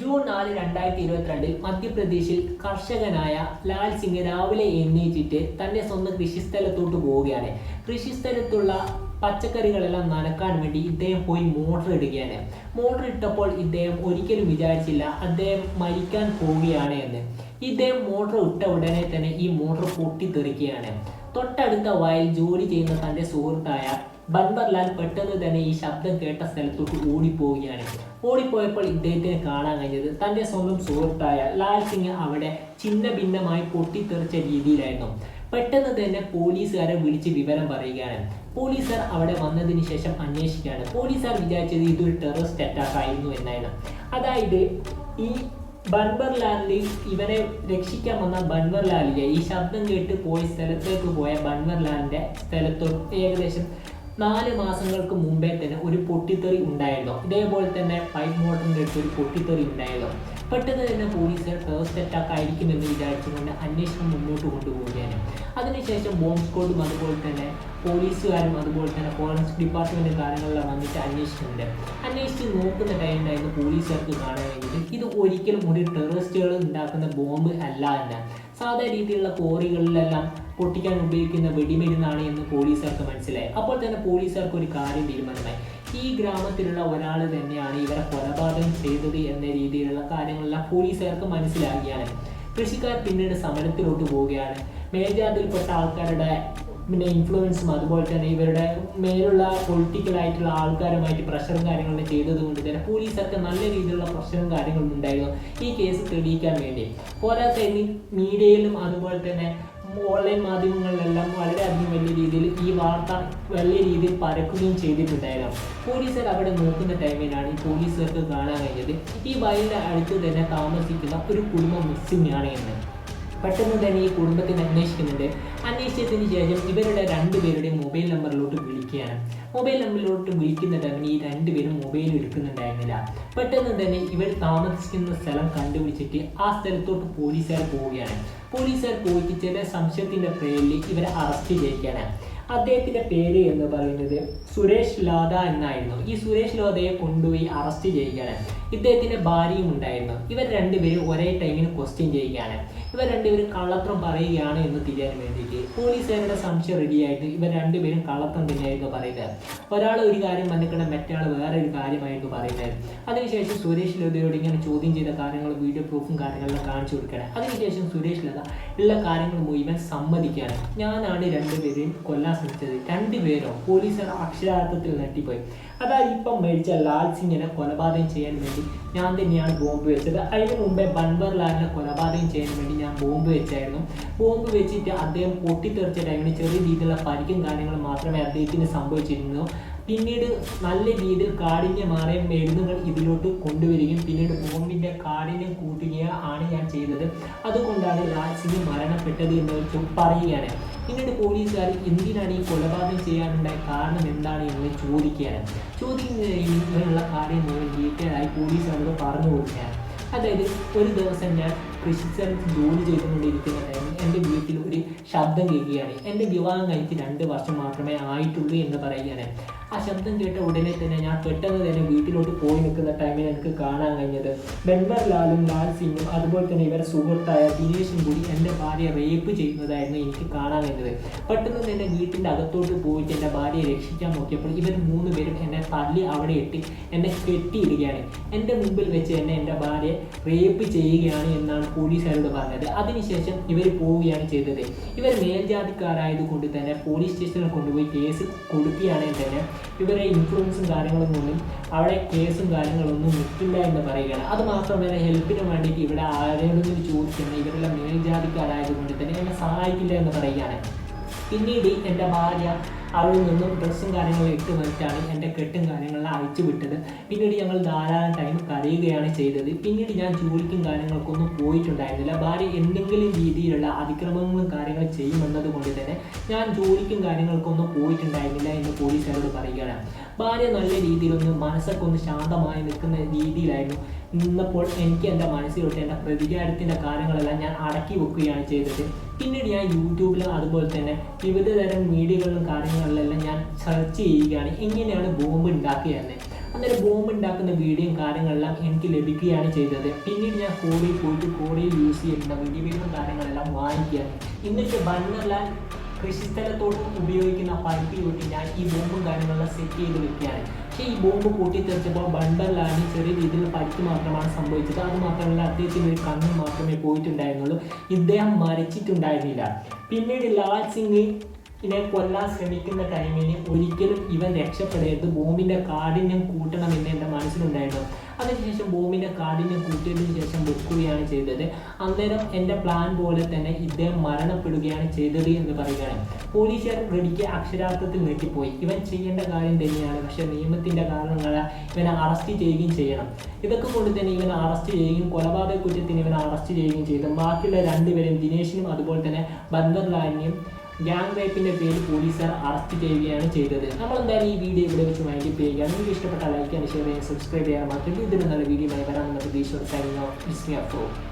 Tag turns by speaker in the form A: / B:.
A: June നാല് രണ്ടായിരത്തി ഇരുപത്തിരണ്ടിൽ മധ്യപ്രദേശിൽ കർഷകനായ ലാൽ സിംഗ് രാവിലെ എണ്ണീറ്റിട്ട് തന്റെ സ്വന്തം കൃഷിസ്ഥലത്തോട്ട് പോവുകയാണ്. കൃഷിസ്ഥലത്തുള്ള പച്ചക്കറികളെല്ലാം നനക്കാൻ വേണ്ടി ഇദ്ദേഹം പോയി മോട്ടർ ഇടുകയാണ്. മോട്ടർ ഇട്ടപ്പോൾ ഇദ്ദേഹം ഒരിക്കലും വിചാരിച്ചില്ല അദ്ദേഹം മരിക്കാൻ പോവുകയാണ് എന്ന്. ഇദ്ദേഹം മോട്ടർ ഇട്ട ഉടനെ തന്നെ ഈ മോട്ടർ പൊട്ടിത്തെറിക്കുകയാണ്. തൊട്ടടുത്ത വയൽ ജോലി ചെയ്യുന്ന തന്റെ സുഹൃത്തായ ബൻബർലാൽ പെട്ടെന്ന് തന്നെ ഈ ശബ്ദം കേട്ട സ്ഥലത്തോട്ട് ഓടിപ്പോവുകയാണ്. ഓടിപ്പോയപ്പോൾ ഇദ്ദേഹത്തിന് കാണാൻ കഴിഞ്ഞത് തന്റെ സ്വന്തം സുഹൃത്തായ ലാൽ സിംഗ് അവിടെ ചിന്ന ഭിന്നമായി പൊട്ടിത്തെറിച്ച രീതിയിലായിരുന്നു. പെട്ടെന്ന് തന്നെ പോലീസുകാരെ വിളിച്ച് വിവരം പറയുകയാണ്. പോലീസുകാർ അവിടെ വന്നതിന് ശേഷം അന്വേഷിക്കുകയാണ്. പോലീസുകാർ വിചാരിച്ചത് ഇതൊരു ടെററിസ്റ്റ് അറ്റാക്ക് ആയിരുന്നു എന്നായിരുന്നു. അതായത് ഈ ബൻവർലാലിൽ ഇവരെ രക്ഷിക്കാൻ വന്ന ബൻവർലാലിലെ ഈ ശബ്ദം കേട്ട് പോയ സ്ഥലത്തേക്ക് പോയ ബൻവർലാലിന്റെ സ്ഥലത്തോട്ട് ഏകദേശം നാല് മാസങ്ങൾക്ക് മുമ്പേ തന്നെ ഒരു പൊട്ടിത്തെറി ഉണ്ടായല്ലോ ഇതേപോലെ തന്നെ പൈപ്പ് മോട്ടറിന്റെ അടുത്ത് ഒരു പൊട്ടിത്തെറി ഉണ്ടായിരുന്നു. പെട്ടെന്ന് തന്നെ പോലീസ് ഫേസ്റ്റ് അറ്റാക്ക് ആയിരിക്കുമെന്ന് വിചാരിച്ചുകൊണ്ട് അന്വേഷണം മുന്നോട്ട് കൊണ്ടുപോവുകയാണ്. അതിനുശേഷം ബോംബ് സ്ക്വാഡും അതുപോലെ തന്നെ പോലീസുകാരും അതുപോലെ തന്നെ ഫോറൻസിക് ഡിപ്പാർട്ട്മെന്റ് കാര്യങ്ങളെല്ലാം വന്നിട്ട് അന്വേഷിക്കുന്നുണ്ട് അന്വേഷിച്ച് നോക്കുന്ന ടൈമിലായിരുന്നു പോലീസുകാർക്ക് കാണാൻ വേണ്ടിയിട്ട്. ഇത് ഒരിക്കലും ഒരു ടെററിസ്റ്റുകൾ ഉണ്ടാക്കുന്ന ബോംബ് അല്ല എന്ന്. സാധാ രീതിയിലുള്ള കോറികളിലെല്ലാം പൊട്ടിക്കാൻ ഉപയോഗിക്കുന്ന വെടിമരുന്നാണ് എന്ന് പോലീസുകാർക്ക് മനസ്സിലായി. അപ്പോൾ തന്നെ പോലീസുകാർക്ക് ഒരു കാര്യം തീരുമാനമായി. ഈ ഗ്രാമത്തിലുള്ള ഒരാൾ തന്നെയാണ് ഇവരെ കൊലപാതകം ചെയ്തത് എന്ന രീതിയിലുള്ള കാര്യങ്ങളെല്ലാം പോലീസുകാർക്ക് മനസ്സിലാക്കിയാണ് കൃഷിക്കാർ പിന്നീട് സമരത്തിലോട്ട് പോവുകയാണ്. മേൽജാതിയിൽപ്പെട്ട ആൾക്കാരുടെ പിന്നെ ഇൻഫ്ലുവൻസും അതുപോലെ തന്നെ ഇവരുടെ മേലുള്ള പൊളിറ്റിക്കലായിട്ടുള്ള ആൾക്കാരുമായിട്ട് പ്രഷറും കാര്യങ്ങളും ചെയ്തതുകൊണ്ട് തന്നെ പോലീസൊക്കെ നല്ല രീതിയിലുള്ള പ്രഷറും കാര്യങ്ങളും ഉണ്ടായിരുന്നു. ഈ കേസ് തെളിയിക്കാൻ വേണ്ടി. പോരാത്ത മീഡിയയിലും അതുപോലെ തന്നെ ഓൺലൈൻ മാധ്യമങ്ങളിലെല്ലാം വളരെയധികം വലിയ രീതിയിൽ ഈ വാർത്ത വലിയ രീതിയിൽ പരക്കുകയും ചെയ്തിട്ടുണ്ടായിരുന്നു. പോലീസുകാർ അവിടെ നോക്കുന്ന ടൈമിലാണ് ഈ പോലീസുകാർക്ക് കാണാൻ കഴിഞ്ഞത്. ഈ വയലിന്റെ അടുത്ത് തന്നെ താമസിക്കുന്ന ഒരു കുടുംബം മിസ്സിംഗ് ആണ് എന്ന്. പെട്ടെന്ന് തന്നെ ഈ കുടുംബത്തിന് അന്വേഷിക്കുന്നുണ്ട്. അന്വേഷിച്ചതിന് ശേഷം ഇവരുടെ രണ്ടുപേരുടെയും മൊബൈൽ നമ്പറിലോട്ട് വിളിക്കുകയാണ്. മൊബൈൽ നമ്പറിലോട്ട് വിളിക്കുന്ന ടൈമിന് ഈ രണ്ടുപേരും മൊബൈൽ എടുക്കുന്നുണ്ടായിരുന്നില്ല. പെട്ടെന്ന് തന്നെ ഇവർ താമസിക്കുന്ന സ്ഥലം കണ്ടുപിടിച്ചിട്ട് ആ സ്ഥലത്തോട്ട് പോലീസുകാർ പോവുകയാണ്. പോലീസുകാർ പോയിട്ട് ചില സംശയത്തിന്റെ പേരിൽ ഇവരെ അറസ്റ്റ് ചെയ്യുകയാണ് അദ്ദേഹത്തിന്റെ പേര് എന്ന് പറയുന്നത് സുരേഷ് ലോധ എന്നായിരുന്നു. ഈ സുരേഷ് ലോധയെ കൊണ്ടുപോയി അറസ്റ്റ് ചെയ്യുകയാണ്. ഇദ്ദേഹത്തിന്റെ ഭാര്യയും ഉണ്ടായിരുന്നു. ഇവർ രണ്ടുപേരും ഒരേ ടൈമിന് ക്വസ്റ്റ്യൻ ചെയ്യുകയാണ്. ഇവർ രണ്ടുപേരും കള്ളത്രം പറയുകയാണ് എന്ന് തിരിയാൻ വേണ്ടിയിട്ട് പോലീസുകാരുടെ സംശയം റെഡിയായിട്ട് ഇവർ രണ്ടുപേരും കള്ളത്രം തന്നെയായിരുന്നു പറയുന്നത്. ഒരാൾ ഒരു കാര്യം മനക്കണം മറ്റാൾ വേറെ ഒരു കാര്യമായിരുന്നു പറയുന്നത്. അതിനുശേഷം സുരേഷ് ലതയോട് ഇങ്ങനെ ചോദ്യം ചെയ്ത കാര്യങ്ങൾ വീഡിയോ പ്രൂഫും കാര്യങ്ങളെല്ലാം കാണിച്ചു കൊടുക്കുകയാണ്. അതിനുശേഷം സുരേഷ് ലത ഉള്ള കാര്യങ്ങൾ മുഴുവൻ സമ്മതിക്കുകയാണ്. ഞാനാണ് രണ്ടുപേരെയും കൊല്ലാൻ ശ്രമിച്ചത് രണ്ടുപേരും പോലീസുകാർ അക്ഷരാർത്ഥത്തിൽ നെട്ടിപ്പോയി അതായത് ഇപ്പം മരിച്ച ലാൽ സിംഗിനെ കൊലപാതകം ചെയ്യാൻ വേണ്ടി ഞാൻ തന്നെയാണ് ബോംബ് വെച്ചത്. അതിന് മുമ്പേ ബൻവർ ലാലിനെ കൊലപാതകം ചെയ്യാൻ വേണ്ടി ഞാൻ ബോംബ് വെച്ചായിരുന്നു. ബോംബ് വെച്ചിട്ട് അദ്ദേഹം പൊട്ടിത്തെറിച്ച ടൈമിന് ചെറിയ രീതിയിലുള്ള പരിക്കും കാര്യങ്ങളും മാത്രമേ അദ്ദേഹത്തിന് സംഭവിച്ചിരുന്നു. പിന്നീട് നല്ല രീതിയിൽ കാഠിന്യമാറിയ മരുന്നുകൾ ഇതിലോട്ട് കൊണ്ടുവരികയും പിന്നീട് ബോംബിന്റെ കാഠിന്യം കൂട്ടുകയാണ് ഞാൻ ചെയ്തത്. അതുകൊണ്ടാണ് ലാൽ സിംഗ് മരണപ്പെട്ടത് എന്ന് പറയുകയാണ്. പിന്നീട് പോലീസുകാർ എന്തിനാണ് ഈ കൊലപാതകം ചെയ്യാനുണ്ടായ കാരണം എന്താണ് എന്ന് ചോദിക്കുകയാണ്. ചോദിക്കുന്നതിന് ഇങ്ങനെയുള്ള കാര്യം ഡീറ്റെയിൽ ആയി പോലീസ് അവരോട് പറഞ്ഞു കൊടുക്കുകയാണ്. അതായത് ഒരു ദിവസം ഞാൻ കൃഷിസ്ഥലത്ത് ജോലി ചെയ്തുകൊണ്ടിരിക്കുന്ന എന്റെ വീട്ടിൽ ഒരു ശബ്ദം കേൾക്കുകയാണ്. എന്റെ വിവാഹം കഴിച്ച് രണ്ട് വർഷം മാത്രമേ ആയിട്ടുള്ളൂ എന്ന് പറയുകയാണ്. ആ ശബ്ദം കേട്ട ഉടനെ തന്നെ ഞാൻ പെട്ടെന്ന് തന്നെ വീട്ടിലോട്ട് പോയി നിൽക്കുന്ന ടൈമിൽ എനിക്ക് കാണാൻ കഴിഞ്ഞത്. ബെൻവർ ലാലും ലാൽ സിംഗും അതുപോലെ തന്നെ ഇവരുടെ സുഹൃത്തായ ദിനേശും കൂടി എന്റെ ഭാര്യ റേപ്പ് ചെയ്യുന്നതായിരുന്നു എനിക്ക് കാണാൻ കഴിഞ്ഞത്. പെട്ടെന്ന് തന്നെ വീട്ടിന്റെ അകത്തോട്ട് പോയിട്ട് എന്റെ ഭാര്യയെ രക്ഷിക്കാൻ നോക്കിയപ്പോൾ ഇവർ മൂന്ന് പേരും എന്നെ തള്ളി അവിടെ ഇട്ട് എന്നെ കെട്ടിയിടുകയാണ്. എന്റെ മുമ്പിൽ വെച്ച് എന്നെ എന്റെ ഭാര്യയെ റേപ്പ് ചെയ്യുകയാണ് എന്നാണ് പോലീസുകാരോട് പറഞ്ഞത്. അതിനുശേഷം ഇവർ പോവുകയാണ് ചെയ്തത്. ഇവർ മേൽജാതിക്കാരായതുകൊണ്ട് തന്നെ പോലീസ് സ്റ്റേഷനിൽ കൊണ്ടുപോയി കേസ് കൊടുക്കുകയാണെങ്കിൽ തന്നെ. ഇവരെ ഇൻഫ്ലുവൻസും കാര്യങ്ങളും ഒന്നും അവിടെ കേസും കാര്യങ്ങളൊന്നും നിൽക്കില്ല എന്ന് പറയുകയാണ്. അത് മാത്രമല്ല ഹെൽപ്പിന് വേണ്ടിയിട്ട് ഇവിടെ ആരോടെങ്കിലും ചോദിക്കുന്ന ഇവരെല്ലാം മേൽജാതിക്കാരായതുകൊണ്ട് തന്നെ എന്നെ സഹായിക്കില്ല എന്ന് പറയുകയാണ്. പിന്നീട് എന്റെ ഭാര്യ അവിടെ നിന്നും ഡ്രസ്സും കാര്യങ്ങളും ഇട്ട് വന്നിട്ടാണ് എന്റെ കെട്ടും കാര്യങ്ങളെല്ലാം അയച്ചു വിട്ടത്. പിന്നീട് ഞങ്ങൾ ധാരാളം ടൈം കരയുകയാണ് ചെയ്തത്. പിന്നീട് ഞാൻ ജോലിക്കും കാര്യങ്ങൾക്കൊന്നും പോയിട്ടുണ്ടായിരുന്നില്ല. ഭാര്യ എന്തെങ്കിലും രീതിയിലുള്ള അതിക്രമങ്ങളും കാര്യങ്ങളും ചെയ്യുമെന്നത് കൊണ്ട് തന്നെ ഞാൻ ജോലിക്കും കാര്യങ്ങൾക്കൊന്നും പോയിട്ടുണ്ടായിരുന്നില്ല എന്ന് പോലീസുകാരോട് പറയുകയാണ്. ഭാര്യ നല്ല രീതിയിലൊന്ന് മനസ്സൊക്കെ ഒന്ന് ശാന്തമായി നിൽക്കുന്ന രീതിയിലായിരുന്നു. നിന്നപ്പോൾ എനിക്ക് എന്റെ മനസ്സിലോട്ട് എന്റെ പ്രതികാരത്തിന്റെ കാര്യങ്ങളെല്ലാം ഞാൻ അടക്കി വെക്കുകയാണ് ചെയ്തത്. പിന്നീട് ഞാൻ യൂട്യൂബിലും അതുപോലെ തന്നെ വിവിധ തരം മീഡിയകളിലും കാര്യങ്ങളിലെല്ലാം ഞാൻ സെർച്ച് ചെയ്യുകയാണ്. എങ്ങനെയാണ് ബോംബ് എന്ന് അന്നേരം ബോംബ് ഉണ്ടാക്കുന്ന വീഡിയോയും കാര്യങ്ങളെല്ലാം എനിക്ക് ലഭിക്കുകയാണ് ചെയ്തത്. പിന്നീട് ഞാൻ കോടിയിൽ പോയിട്ട് കോടിയിൽ യൂസ് ചെയ്യുന്ന വെടിവീടും കാര്യങ്ങളെല്ലാം വാങ്ങിക്കുകയാണ്. എന്നിട്ട് ബണ്ണർലാൽ കൃഷിസ്ഥലത്തോട്ട് ഉപയോഗിക്കുന്ന പൈപ്പ് തൊട്ട് ഞാൻ ഈ ബോംബും കാര്യങ്ങളെല്ലാം സെറ്റ് ചെയ്ത് വെക്കുകയാണ്. പക്ഷേ ഈ ബോംബ് പൊട്ടിത്തെറിച്ചപ്പോൾ ബണ്ടറിലാണ് ചെറിയ രീതിയിൽ പരിക്ക് മാത്രമാണ് സംഭവിച്ചത്. അത് മാത്രമല്ല അദ്ദേഹത്തിന് ഒരു കണ്ണ് മാത്രമേ പോയിട്ടുണ്ടായിരുന്നുള്ളൂ. ഇദ്ദേഹം മരിച്ചിട്ടുണ്ടായിരുന്നില്ല. പിന്നീട് ലാൽ സിംഗ് ഇതിനെ കൊല്ലാൻ ശ്രമിക്കുന്ന ടൈമിന് ഒരിക്കലും ഇവൻ രക്ഷപ്പെടരുത്. ബോംബിന്റെ കാഠിന്യം കൂട്ടണമെന്ന് എന്റെ മനസ്സിലുണ്ടായിരുന്നു. അതിനുശേഷം ബോംബിന്റെ കാഠിന്യം കൂട്ടിയതിനു ശേഷം വെക്കുകയാണ് ചെയ്തത്. അന്നേരം എന്റെ പ്ലാൻ പോലെ തന്നെ ഇദ്ദേഹം മരണപ്പെടുകയാണ് ചെയ്തത് എന്ന് പറയുകയാണ്. പോലീസുകാർ റെഡിക്ക് അക്ഷരാർത്ഥത്തിൽ നെട്ടിപ്പോയി. ഇവൻ ചെയ്യേണ്ട കാര്യം തന്നെയാണ്. പക്ഷെ നിയമത്തിന്റെ കാരണങ്ങളാൽ ഇവനെ അറസ്റ്റ് ചെയ്യുകയും ചെയ്യണം. ഇതൊക്കെ കൊണ്ട് തന്നെ ഇവനെ അറസ്റ്റ് ചെയ്യുകയും കൊലപാതക കുറ്റത്തിന് ഇവനെ അറസ്റ്റ് ചെയ്യുകയും ചെയ്തു. ബാക്കിയുള്ള രണ്ടുപേരും ദിനേശിനും അതുപോലെ തന്നെ ബന്ദർലാലിനെയും ഗ്യാങ് റേപ്പിന്റെ പേരിൽ പോലീസുകാർ അറസ്റ്റ് ചെയ്യുകയാണ് ചെയ്തത്. നമ്മൾ എന്തായാലും ഈ വീഡിയോ ഇവിടെ വെച്ച് മൈൻഡ് ചെയ്യുക. നിങ്ങൾക്ക് ഇഷ്ടപ്പെട്ട ലൈക്ക് ചെയ്യാൻ ഷെയർ ചെയ്യാൻ സബ്സ്ക്രൈബ് ചെയ്യാൻ മാത്രമേ ഇതിന് നല്ല വീഡിയോ വരാമെന്ന പ്രതീക്ഷ സൈനിങ് ഓഫ്